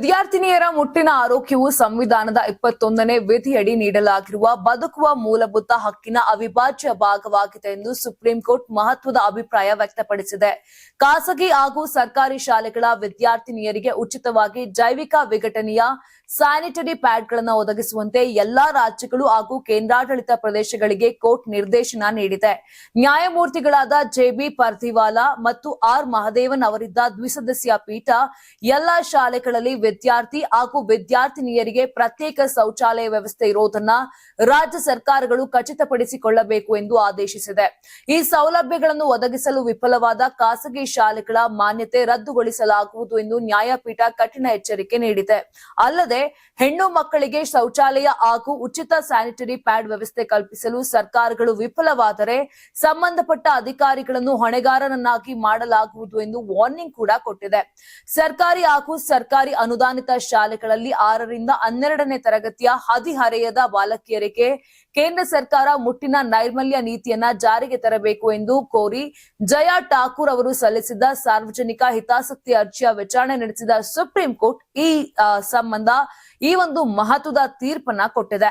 ವಿದ್ಯಾರ್ಥಿನಿಯರ ಮುಟ್ಟಿನ ಆರೋಗ್ಯವು ಸಂವಿಧಾನದ ಇಪ್ಪತ್ತೊಂದನೇ ವಿಧಿಯಡಿ ನೀಡಲಾಗಿರುವ ಬದುಕುವ ಮೂಲಭೂತ ಹಕ್ಕಿನ ಅವಿಭಾಜ್ಯ ಭಾಗವಾಗಿದೆ ಎಂದು ಸುಪ್ರೀಂ ಕೋರ್ಟ್ ಮಹತ್ವದ ಅಭಿಪ್ರಾಯ ವ್ಯಕ್ತಪಡಿಸಿದೆ. ಖಾಸಗಿ ಹಾಗೂ ಸರ್ಕಾರಿ ಶಾಲೆಗಳ ವಿದ್ಯಾರ್ಥಿನಿಯರಿಗೆ ಉಚಿತವಾಗಿ ಜೈವಿಕ ವಿಘಟನೆಯ ಸ್ಯಾನಿಟರಿ ಪ್ಯಾಡ್ಗಳನ್ನು ಒದಗಿಸುವಂತೆ ಎಲ್ಲಾ ರಾಜ್ಯಗಳು ಹಾಗೂ ಕೇಂದ್ರಾಡಳಿತ ಪ್ರದೇಶಗಳಿಗೆ ಕೋರ್ಟ್ ನಿರ್ದೇಶನ ನೀಡಿದೆ. ನ್ಯಾಯಮೂರ್ತಿಗಳಾದ ಜೆಬಿ ಪರ್ದಿವಾಲಾ ಮತ್ತು ಆರ್ ಮಹದೇವನ್ ಅವರಿದ್ದ ದ್ವಿಸದಸ್ಯ ಪೀಠ ಎಲ್ಲಾ ಶಾಲೆಗಳಲ್ಲಿ ವಿದ್ಯಾರ್ಥಿ ಹಾಗೂ ವಿದ್ಯಾರ್ಥಿನಿಯರಿಗೆ ಪ್ರತ್ಯೇಕ ಶೌಚಾಲಯ ವ್ಯವಸ್ಥೆ ಇರೋದನ್ನ ರಾಜ್ಯ ಸರ್ಕಾರಗಳು ಖಚಿತಪಡಿಸಿಕೊಳ್ಳಬೇಕು ಎಂದು ಆದೇಶಿಸಿದೆ. ಈ ಸೌಲಭ್ಯಗಳನ್ನು ಒದಗಿಸಲು ವಿಫಲವಾದ ಖಾಸಗಿ ಶಾಲೆಗಳ ಮಾನ್ಯತೆ ರದ್ದುಗೊಳಿಸಲಾಗುವುದು ಎಂದು ನ್ಯಾಯಪೀಠ ಕಠಿಣ ಎಚ್ಚರಿಕೆ ನೀಡಿದೆ. ಅಲ್ಲದೆ, ಹೆಣ್ಣು ಮಕ್ಕಳಿಗೆ ಶೌಚಾಲಯ ಹಾಗೂ ಉಚಿತ ಸ್ಯಾನಿಟರಿ ಪ್ಯಾಡ್ ವ್ಯವಸ್ಥೆ ಕಲ್ಪಿಸಲು ಸರ್ಕಾರಗಳು ವಿಫಲವಾದರೆ ಸಂಬಂಧಪಟ್ಟ ಅಧಿಕಾರಿಗಳನ್ನು ಹೊಣೆಗಾರರನ್ನಾಗಿ ಮಾಡಲಾಗುವುದು ಎಂದು ವಾರ್ನಿಂಗ್ ಕೂಡ ಕೊಟ್ಟಿದೆ. ಸರ್ಕಾರಿ ಹಾಗೂ ಸರ್ಕಾರಿ ಅನುದಾನಿತ ಶಾಲೆಗಳಲ್ಲಿ ಆರರಿಂದ ಹನ್ನೆರಡನೇ ತರಗತಿಯ ಹದಿಹರೆಯದ ಬಾಲಕಿಯರಿಗೆ ಕೇಂದ್ರ ಸರ್ಕಾರ ಮುಟ್ಟಿನ ನೈರ್ಮಲ್ಯ ನೀತಿಯನ್ನ ಜಾರಿಗೆ ತರಬೇಕು ಎಂದು ಕೋರಿ ಜಯಾ ಠಾಕೂರ್ ಅವರು ಸಲ್ಲಿಸಿದ್ದ ಸಾರ್ವಜನಿಕ ಹಿತಾಸಕ್ತಿ ಅರ್ಜಿಯ ವಿಚಾರಣೆ ನಡೆಸಿದ ಸುಪ್ರೀಂ ಕೋರ್ಟ್ ಈ ಸಂಬಂಧ ಈ ಒಂದು ಮಹತ್ವದ ತೀರ್ಪನ್ನ ಕೊಟ್ಟಿದೆ.